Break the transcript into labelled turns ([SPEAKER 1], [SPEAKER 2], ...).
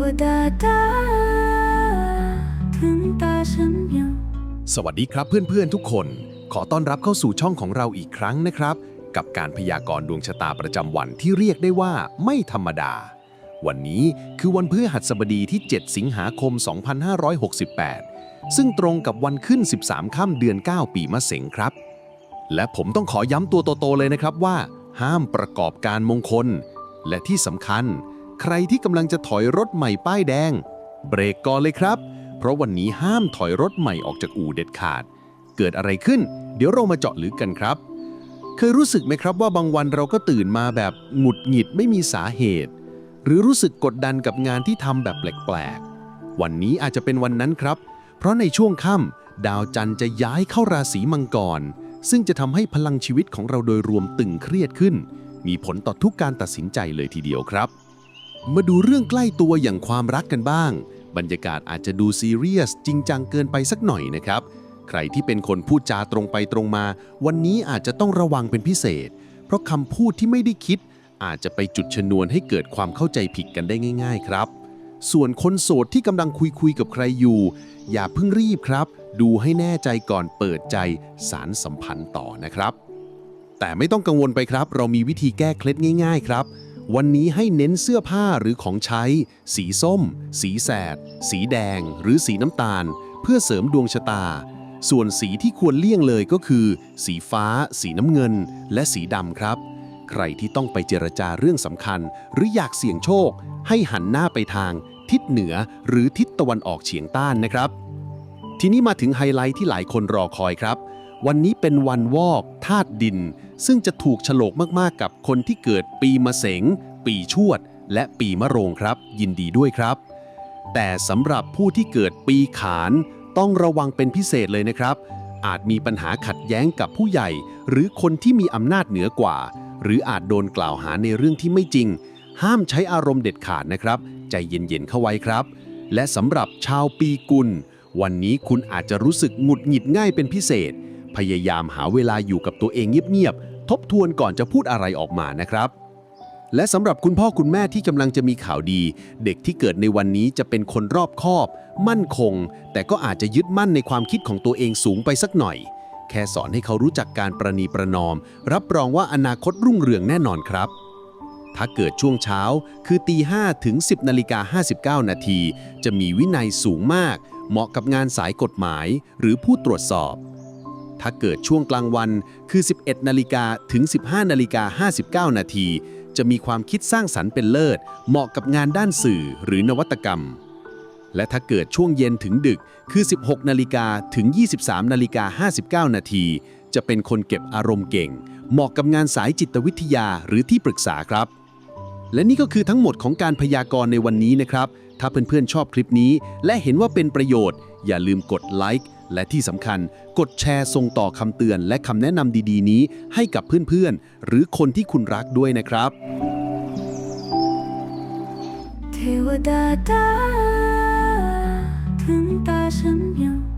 [SPEAKER 1] วดาตาถึงตาฉันยัง
[SPEAKER 2] สวัสดีครับเพื่อนๆทุกคน ขอต้อนรับเข้าสู่ช่องของเราอีกครั้งนะครับ กับการพยากรณ์ดวงชะตาประจำวันที่เรียกได้ว่าไม่ธรรมดา วันนี้คือวันพฤหัสบดีที่ 7 สิงหาคม 2568 ซึ่งตรงกับวันขึ้น 13 ค่ำเดือน 9 ปีมะเสงครับ และผมต้องขอย้ำตัวโตๆเลยนะครับว่า ห้ามประกอบการมงคล และที่สำคัญ ใครที่กำลังจะถอยรถใหม่ป้ายแดง เบรกก่อนเลยครับ เพราะวันนี้ห้ามถอยรถใหม่ออกจากอู่เด็ดขาด เกิดอะไรขึ้น เดี๋ยวเรามาเจาะลึกกันครับ เคยรู้สึกไหมครับว่าบางวันเราก็ตื่นมาแบบหงุดหงิดไม่มีสาเหตุ หรือรู้สึกกดดันกับงานที่ทำแบบแปลกๆ วันนี้อาจจะเป็นวันนั้นครับ เพราะในช่วงค่ำดาวจันทร์จะย้ายเข้าราศีมังกร ซึ่งจะทำให้พลังชีวิตของเราโดยรวมตึงเครียดขึ้นมีผลต่อทุกการตัดสินใจเลยทีเดียวครับ มาดูเรื่องใกล้ตัวอย่างความรักกันบ้าง บรรยากาศอาจจะดูซีเรียสจริงจังเกินไปสักหน่อยนะครับ ใครที่เป็นคนพูดจาตรงไปตรงมา วันนี้อาจจะต้องระวังเป็นพิเศษ เพราะคำพูดที่ไม่ได้คิด อาจจะไปจุดชนวนให้เกิดความเข้าใจผิดกันได้ง่าย ๆ ครับ ส่วนคนโสดที่กำลังคุยคุยๆกับใครอยู่ อย่าเพิ่งรีบครับ ดูให้แน่ใจก่อนเปิดใจสารสัมพันธ์ต่อนะครับ แต่ไม่ต้องกังวลไปครับ เรามีวิธีแก้เคล็ดง่าย ๆ ครับ วันนี้ให้เน้นเสื้อผ้าหรือของใช้ สีส้ม สีแสด สีแดง หรือสีน้ำตาล เพื่อเสริมดวงชะตา ส่วนสีที่ควรเลี่ยงเลยก็คือ สีฟ้า สีน้ำเงิน และสีดำครับ ใครที่ต้องไปเจรจาเรื่องสำคัญ หรืออยากเสี่ยงโชค ให้หันหน้าไปทาง ทิศเหนือหรือทิศตะวันออกเฉียงใต้นะครับ ทีนี้มาถึงไฮไลท์ที่หลายคนรอคอยครับ วันนี้เป็นวันวอกธาตุดิน ซึ่งจะถูกฉลกมากๆกับคนที่เกิดปีมะเสง ปีชวด และปีมะโรงครับ ยินดีด้วยครับ แต่สำหรับผู้ที่เกิดปีขานต้องระวังเป็นพิเศษเลยนะครับ อาจมีปัญหาขัดแย้งกับผู้ใหญ่ หรือคนที่มีอำนาจเหนือกว่า หรืออาจโดนกล่าวหาในเรื่องที่ไม่จริง ห้ามใช้อารมณ์เด็ดขาดนะครับ ใจเย็นๆเข้าไว้ครับ และสำหรับชาวปีกุล วันนี้คุณอาจจะรู้สึกหงุดหงิดง่ายเป็นพิเศษ พยายามหาเวลาอยู่กับตัวเองเงียบๆ ทบทวนก่อนจะพูดอะไรออกมานะครับ และสำหรับคุณพ่อคุณแม่ที่กำลังจะมีข่าวดี เด็กที่เกิดในวันนี้จะเป็นคนรอบคอบ มั่นคง แต่ก็อาจจะยึดมั่นในความคิดของตัวเองสูงไปสักหน่อย แค่สอนให้เขารู้จักการประนีประนอม รับรองว่าอนาคตรุ่งเรืองแน่นอนครับถ้าเกิดช่วงเช้าคือตี5ถึง 10นาฬิกา59 นาที จะมีวินัยสูงมาก เหมาะกับงานสายกฎหมาย หรือผู้ตรวจสอบ ถ้าเกิดช่วงกลางวันคือ 11 นาฬิกาถึง 15 นาฬิกา 59 นาที จะมีความคิดสร้างสรรค์เป็นเลิศ เหมาะกับงานด้านสื่อหรือนวัตกรรม และถ้าเกิดช่วงเย็นถึงดึกคือ 16 นาฬิกาถึง 23 นาฬิกา 59 นาที จะเป็นคนเก็บอารมณ์เก่ง เหมาะกับงานสายจิตวิทยาหรือที่ปรึกษาครับ และนี่ก็คือทั้งหมดของการพยากรณ์ในวันนี้นะครับ ถ้าเพื่อนๆชอบคลิปนี้ และเห็นว่าเป็นประโยชน์ อย่าลืมกดไลค์ และที่สำคัญกดแชร์ส่งต่อคำเตือนและคำแนะนำดีๆ นี้ให้กับเพื่อนๆ หรือคนที่คุณรักด้วยนะครับ
[SPEAKER 1] เทวดาตาถึงตาฉันยัง